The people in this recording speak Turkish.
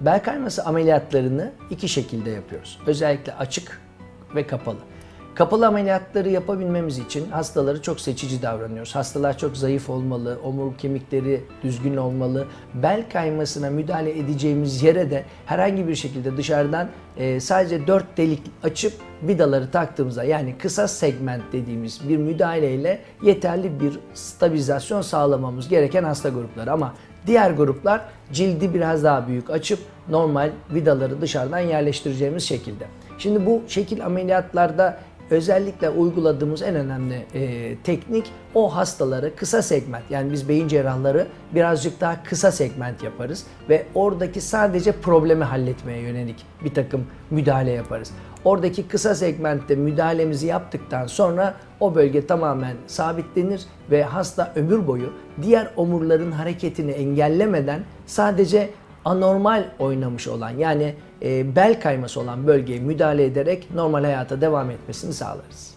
Bel kayması ameliyatlarını iki şekilde yapıyoruz. Özellikle açık ve kapalı. Kapalı ameliyatları yapabilmemiz için hastaları çok seçici davranıyoruz. Hastalar çok zayıf olmalı, omuruk kemikleri düzgün olmalı. Bel kaymasına müdahale edeceğimiz yere de herhangi bir şekilde dışarıdan e, sadece dört delik açıp vidaları taktığımızda yani kısa segment dediğimiz bir müdahaleyle yeterli bir stabilizasyon sağlamamız gereken hasta grupları. Ama diğer gruplar cildi biraz daha büyük açıp normal vidaları dışarıdan yerleştireceğimiz şekilde. Şimdi bu şekil ameliyatlarda özellikle uyguladığımız en önemli e, teknik o hastaları kısa segment yani biz beyin cerrahları birazcık daha kısa segment yaparız ve oradaki sadece problemi halletmeye yönelik bir takım müdahale yaparız. Oradaki kısa segmentte müdahalemizi yaptıktan sonra o bölge tamamen sabitlenir ve hasta ömür boyu diğer omurların hareketini engellemeden sadece anormal oynamış olan yani e, bel kayması olan bölgeye müdahale ederek normal hayata devam etmesini sağlarız.